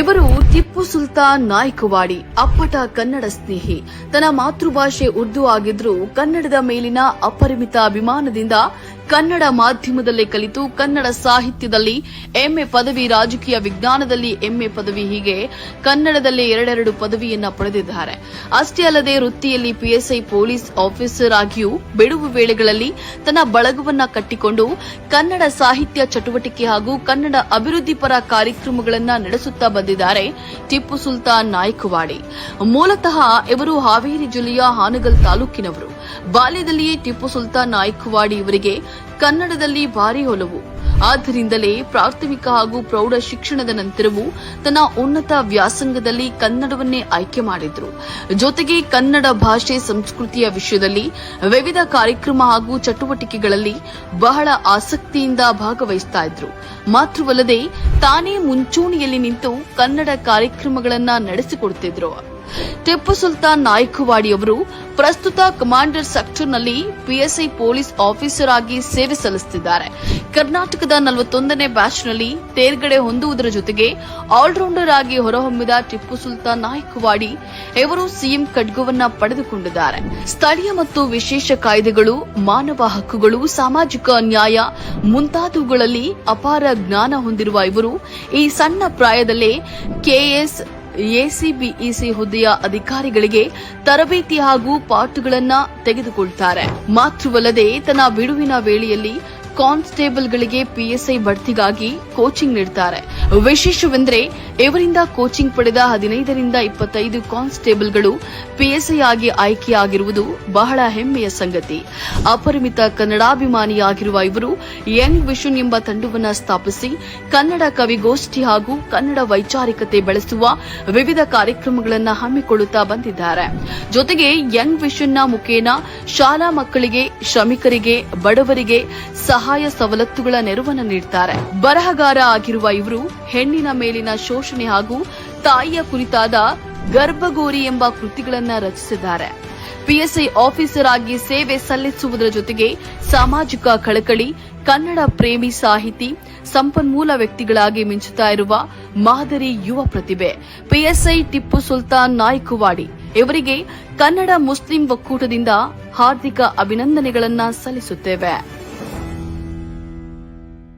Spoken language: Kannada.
ಇವರು ಟಿಪ್ಪು ಸುಲ್ತಾನ್ ನಾಯ್ಕವಾಡಿ, ಅಪ್ಪಟ ಕನ್ನಡ ಸ್ನೇಹಿ. ತನ್ನ ಮಾತೃಭಾಷೆ ಉರ್ದು ಆಗಿದ್ರೂ ಕನ್ನಡದ ಮೇಲಿನ ಅಪರಿಮಿತ ಅಭಿಮಾನದಿಂದ ಕನ್ನಡ ಮಾಧ್ಯಮದಲ್ಲೇ ಕಲಿತು ಕನ್ನಡ ಸಾಹಿತ್ಯದಲ್ಲಿ ಎಂಎ ಪದವಿ ರಾಜಕೀಯ ವಿಜ್ಞಾನದಲ್ಲಿ ಎಂಎ ಪದವಿ ಹೀಗೆ ಕನ್ನಡದಲ್ಲಿ ಎರಡೆರಡು ಪದವಿಯನ್ನ ಪಡೆದಿದ್ದಾರೆ. ಅಷ್ಟೇ ಅಲ್ಲದೆ ವೃತ್ತಿಯಲ್ಲಿ ಪಿಎಸ್ಐ ಪೊಲೀಸ್ ಆಫೀಸರ್ ಆಗಿಯೂ ಬಿಡುವು ವೇಳೆಗಳಲ್ಲಿ ತನ್ನ ಬಳಗವನ್ನ ಕಟ್ಟಿಕೊಂಡು ಕನ್ನಡ ಸಾಹಿತ್ಯ ಚಟುವಟಿಕೆ ಹಾಗೂ ಕನ್ನಡ ಅಭಿವೃದ್ಧಿಪರ ಕಾರ್ಯಕ್ರಮಗಳನ್ನು ನಡೆಸುತ್ತಾ ಬಂದಿದ್ದಾರೆ. ಟಿಪ್ಪು ಸುಲ್ತಾನ್ ನಾಯ್ಕವಾಡಿ. ಮೂಲತಃ ಇವರು ಹಾವೇರಿ ಜಿಲ್ಲೆಯ ಹಾನಗಲ್ ತಾಲೂಕಿನವರು. ಬಾಲ್ಯದಲ್ಲಿಯೇ ಟಿಪ್ಪು ಸುಲ್ತಾನ್ ನಾಯ್ಕವಾಡಿ ಇವರಿಗೆ ಕನ್ನಡದಲ್ಲಿ ಭಾರಿ ಒಲವು. ಆದ್ದರಿಂದಲೇ ಪ್ರಾಥಮಿಕ ಹಾಗೂ ಪ್ರೌಢ ಶಿಕ್ಷಣದ ನಂತರವೂ ತನ್ನ ಉನ್ನತ ವ್ಯಾಸಂಗದಲ್ಲಿ ಕನ್ನಡವನ್ನೇ ಆಯ್ಕೆ ಮಾಡಿದ್ರು. ಜೊತೆಗೆ ಕನ್ನಡ ಭಾಷೆ ಸಂಸ್ಕೃತಿಯ ವಿಷಯದಲ್ಲಿ ವಿವಿಧ ಕಾರ್ಯಕ್ರಮ ಹಾಗೂ ಚಟುವಟಿಕೆಗಳಲ್ಲಿ ಬಹಳ ಆಸಕ್ತಿಯಿಂದ ಭಾಗವಹಿಸ್ತಾ ಇದ್ರು. ಮಾತ್ರವಲ್ಲದೆ ತಾನೇ ಮುಂಚೂಣಿಯಲ್ಲಿ ನಿಂತು ಕನ್ನಡ ಕಾರ್ಯಕ್ರಮಗಳನ್ನು ನಡೆಸಿಕೊಡುತ್ತಿದ್ರು ಟಿಪ್ಪು ಸುಲ್ತಾನ್ ನಾಯ್ಕವಾಡಿ ಅವರು ಪ್ರಸ್ತುತ ಕಮಾಂಡರ್ ಸೆಕ್ಟರ್ನಲ್ಲಿ ಪಿಎಸ್ಐ ಪೊಲೀಸ್ ಆಫೀಸರ್ ಆಗಿ ಸೇವೆ ಸಲ್ಲಿಸುತ್ತಿದ್ದಾರೆ. ಕರ್ನಾಟಕದ ನಲವತ್ತೊಂದನೇ ಬ್ಯಾಚ್ನಲ್ಲಿ ತೇರ್ಗಡೆ ಹೊಂದುವುದರ ಜೊತೆಗೆ ಆಲ್ರೌಂಡರ್ ಆಗಿ ಹೊರಹೊಮ್ಮಿದ ಟಿಪ್ಪು ಸುಲ್ತಾನ್ ನಾಯ್ಕವಾಡಿ ಇವರು ಸಿಎಂ ಖಡ್ಗವನ್ನ ಪಡೆದುಕೊಂಡಿದ್ದಾರೆ. ಸ್ಥಳೀಯ ಮತ್ತು ವಿಶೇಷ ಕಾಯ್ದೆಗಳು, ಮಾನವ ಹಕ್ಕುಗಳು, ಸಾಮಾಜಿಕ ನ್ಯಾಯ ಮುಂತಾದವುಗಳಲ್ಲಿ ಅಪಾರ ಜ್ಞಾನ ಹೊಂದಿರುವ ಇವರು ಈ ಸಣ್ಣ ಪ್ರಾಯದಲ್ಲೇ ಕೆಎಸ್ ಎಸಿಬಿಇಸಿ ಹುದ್ದೆಯ ಅಧಿಕಾರಿಗಳಿಗೆ ತರಬೇತಿ ಹಾಗೂ ಪಾಠಗಳನ್ನು ತೆಗೆದುಕೊಳ್ತಾರೆ. ಮಾತ್ರವಲ್ಲದೆ ತನ್ನ ಬಿಡುವಿನ ವೇಳೆಯಲ್ಲಿ ಕಾನ್ಸ್ಟೇಬಲ್ಗಳಿಗೆ ಪಿಎಸ್ಐ ಬಡ್ತಿಗಾಗಿ ಕೋಚಿಂಗ್ ನೀಡುತ್ತಾರೆ ವಿಶೇಷವೆಂದರೆ, ಇವರಿಂದ ಕೋಚಿಂಗ್ ಪಡೆದ ಹದಿನೈದರಿಂದ ಇಪ್ಪತ್ತೈದು ಕಾನ್ಸ್ಟೇಬಲ್ಗಳು ಪಿಎಸ್ಐ ಆಗಿ ಆಯ್ಕೆಯಾಗಿರುವುದು ಬಹಳ ಹೆಮ್ಮೆಯ ಸಂಗತಿ. ಅಪರಿಮಿತ ಕನ್ನಡಾಭಿಮಾನಿಯಾಗಿರುವ ಇವರು ಯಂಗ್ ವಿಷನ್ ಎಂಬ ತಂಡವನ್ನು ಸ್ಥಾಪಿಸಿ ಕನ್ನಡ ಕವಿಗೋಷ್ಠಿ ಹಾಗೂ ಕನ್ನಡ ವೈಚಾರಿಕತೆ ಬೆಳೆಸುವ ವಿವಿಧ ಕಾರ್ಯಕ್ರಮಗಳನ್ನು ಹಮ್ಮಿಕೊಳ್ಳುತ್ತಾ ಬಂದಿದ್ದಾರೆ. ಜೊತೆಗೆ ಯಂಗ್ ವಿಷನ್ನ ಮುಖೇನ ಶಾಲಾ ಮಕ್ಕಳಿಗೆ, ಶ್ರಮಿಕರಿಗೆ, ಬಡವರಿಗೆ ಸಹಾಯ ಸವಲತ್ತುಗಳ ನೆರವನ್ನು ನೀಡುತ್ತಾರೆ ಬರಹಗಾರ ಆಗಿರುವ ಇವರು ಹೆಣ್ಣಿನ ಮೇಲಿನ ಶೋಷಣೆ ಹಾಗೂ ತಾಯಿಯ ಕುರಿತಾದ ಗರ್ಭಗೋರಿ ಎಂಬ ಕೃತಿಗಳನ್ನು ರಚಿಸಿದ್ದಾರೆ. ಪಿಎಸ್ಐ ಆಫೀಸರ್ ಆಗಿ ಸೇವೆ ಸಲ್ಲಿಸುವುದರ ಜೊತೆಗೆ ಸಾಮಾಜಿಕ ಕಳಕಳಿ, ಕನ್ನಡ ಪ್ರೇಮಿ ಸಾಹಿತಿ, ಸಂಪನ್ಮೂಲ ವ್ಯಕ್ತಿಗಳಾಗಿ ಮಿಂಚುತ್ತಾ ಇರುವ ಮಾದರಿ ಯುವ ಪ್ರತಿಭೆ. ಪಿಎಸ್ಐ ಟಿಪ್ಪು ಸುಲ್ತಾನ್ ನಾಯ್ಕುವಾಡಿ ಇವರಿಗೆ ಕನ್ನಡ ಮುಸ್ಲಿಂ ಒಕ್ಕೂಟದಿಂದ ಹಾರ್ದಿಕ ಅಭಿನಂದನೆಗಳನ್ನು ಸಲ್ಲಿಸುತ್ತೇವೆ.